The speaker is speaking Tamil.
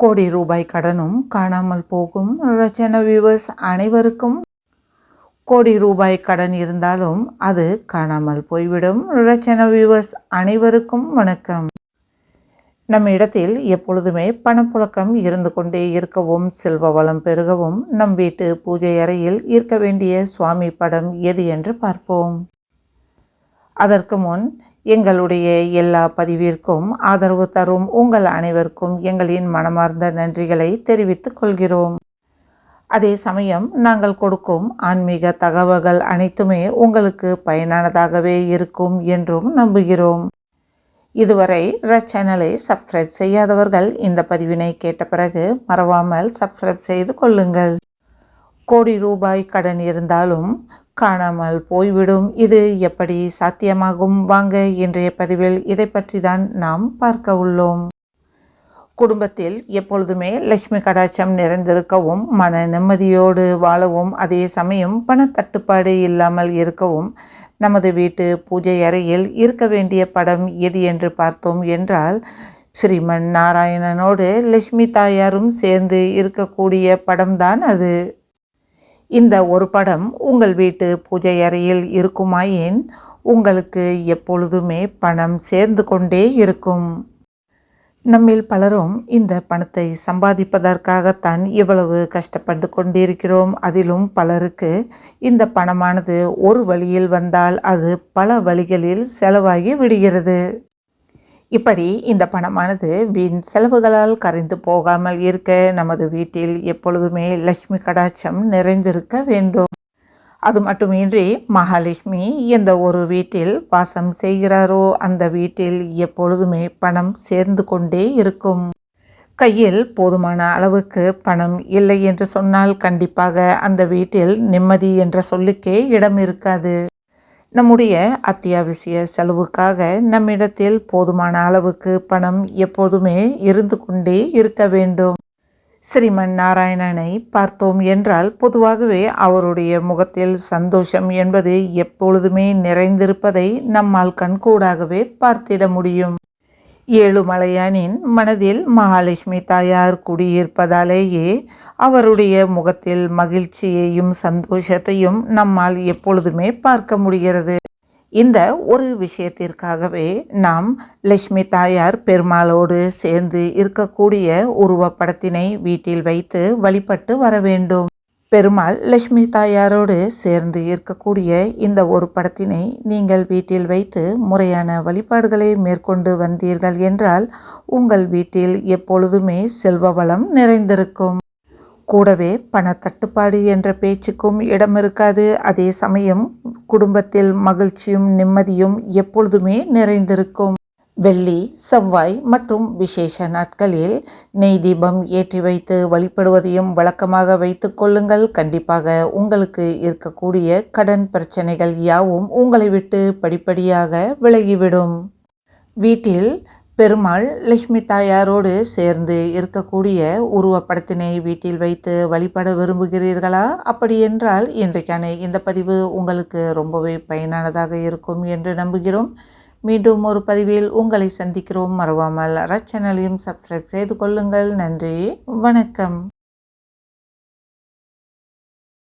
கோடி ரூபாய் கடனும் காணாமல் போகும். ரச்சன வியூவர்ஸ் அனைவருக்கும் கோடி ரூபாய் கடன் இருந்தாலும் அது காணாமல் போய்விடும். ரச்சன வியூவர்ஸ் அனைவருக்கும் வணக்கம். நம் இடத்தில் எப்பொழுதுமே பணப்புழக்கம் இருந்து கொண்டே இருக்கவும் செல்வ வளம் பெருகவும் நம் வீட்டு பூஜை அறையில் இருக்க வேண்டிய சுவாமி படம் எது என்று பார்ப்போம். அதற்கு முன் எங்களுடைய எல்லா பதிவிற்கும் ஆதரவு தரும் உங்கள் அனைவருக்கும் எங்களின் மனமார்ந்த நன்றிகளை தெரிவித்துக் கொள்கிறோம். அதே சமயம் நாங்கள் கொடுக்கும் ஆன்மீக தகவல்கள் அனைத்துமே உங்களுக்கு பயனானதாகவே இருக்கும் என்றும் நம்புகிறோம். இதுவரை ர சேனலை சப்ஸ்கிரைப் செய்யாதவர்கள் இந்த பதிவினை கேட்ட பிறகு மறவாமல் சப்ஸ்கிரைப் செய்து கொள்ளுங்கள். கோடி ரூபாய் கடன் இருந்தாலும் காணாமல் போய்விடும். இது எப்படி சாத்தியமாகும்? வாங்க இன்றைய பதிவில் இதை பற்றி தான் நாம் பார்க்க உள்ளோம். குடும்பத்தில் எப்பொழுதுமே லட்சுமி கடாட்சம் நிறைந்திருக்கவும் மன நிம்மதியோடு வாழவும் அதே சமயம் பணத்தட்டுப்பாடு இல்லாமல் இருக்கவும் நமது வீட்டு பூஜை அறையில் இருக்க வேண்டிய படம் எது என்று பார்த்தோம் என்றால் ஸ்ரீமன் நாராயணனோடு லட்சுமி தாயாரும் சேர்ந்து இருக்கக்கூடிய படம்தான் அது. இந்த ஒரு படம் உங்கள் வீட்டு பூஜை அறையில் இருக்குமாயின் உங்களுக்கு எப்பொழுதுமே பணம் சேர்ந்து கொண்டே இருக்கும். நம்மில் பலரும் இந்த பணத்தை சம்பாதிப்பதற்காகத்தான் இவ்வளவு கஷ்டப்பட்டு கொண்டிருக்கிறோம். அதிலும் பலருக்கு இந்த பணமானது ஒரு வழியில் வந்தால் அது பல வழிகளில் செலவாகி விடுகிறது. இப்படி இந்த பணமானது வீண் செலவுகளால் கரைந்து போகாமல் இருக்க நமது வீட்டில் எப்பொழுதுமே லட்சுமி கடாட்சம் நிறைந்திருக்க வேண்டும். அது மட்டுமின்றி மகாலட்சுமி எந்த ஒரு வீட்டில் வாசம் செய்கிறாரோ அந்த வீட்டில் எப்பொழுதுமே பணம் சேர்ந்து கொண்டே இருக்கும். கையில் போதுமான அளவுக்கு பணம் இல்லை என்று சொன்னால் கண்டிப்பாக அந்த வீட்டில் நிம்மதி என்ற சொல்லுக்கே இடம் இருக்காது. நம்முடைய அத்தியாவசிய செலவுக்காக நம்மிடத்தில் போதுமான அளவுக்கு பணம் எப்போதுமே இருந்து கொண்டே இருக்க வேண்டும். ஸ்ரீமன் நாராயணனை பார்த்தோம் என்றால் பொதுவாகவே அவருடைய முகத்தில் சந்தோஷம் என்பது எப்பொழுதுமே நிறைந்திருப்பதை நம்மால் கண்கூடாகவே பார்த்திட முடியும். ஏழுமலையானின் மனதில் மகாலட்சுமி தாயார் குடியிருப்பதாலேயே அவருடைய முகத்தில் மகிழ்ச்சியையும் சந்தோஷத்தையும் நம்மால் எப்பொழுதுமே பார்க்க முடிகிறது. இந்த ஒரு விஷயத்திற்காகவே நாம் லட்சுமி தாயார் பெருமாளோடு சேர்ந்து இருக்கக்கூடிய உருவப்படத்தினை வீட்டில் வைத்து வழிபட்டு வர வேண்டும். பெருமாள் லட்சுமி தாயாரோடு சேர்ந்து இருக்கக்கூடிய இந்த ஒரு படத்தினை நீங்கள் வீட்டில் வைத்து முறையான வழிபாடுகளை மேற்கொண்டு வந்தீர்கள் என்றால் உங்கள் வீட்டில் எப்பொழுதுமே செல்வ வளம் நிறைந்திருக்கும். கூடவே பண தட்டுப்பாடு என்ற பேச்சுக்கும் இடம் இருக்காது. அதே சமயம் குடும்பத்தில் மகிழ்ச்சியும் நிம்மதியும் எப்பொழுதுமே நிறைந்திருக்கும். வெள்ளி செவ்வாய் மற்றும் விசேஷ நாட்களில் நெய் தீபம் ஏற்றி வைத்து வழிபடுவதையும் வழக்கமாக வைத்து கொள்ளுங்கள். கண்டிப்பாக உங்களுக்கு இருக்கக்கூடிய கடன் பிரச்சனைகள் யாவும் உங்களை விட்டு படிப்படியாக விலகிவிடும். வீட்டில் பெருமாள் லட்சுமி தாயாரோடு சேர்ந்து இருக்கக்கூடிய உருவப்படத்தினை வீட்டில் வைத்து வழிபட விரும்புகிறீர்களா? அப்படி என்றால் இன்றைக்கான இந்த பதிவு உங்களுக்கு ரொம்பவே பயனானதாக இருக்கும் என்று நம்புகிறோம். மீண்டும் ஒரு பதிவில் உங்களை சந்திக்கிறோம். மறவாமல் சேனலையும் சப்ஸ்கிரைப் செய்து கொள்ளுங்கள். நன்றி. வணக்கம்.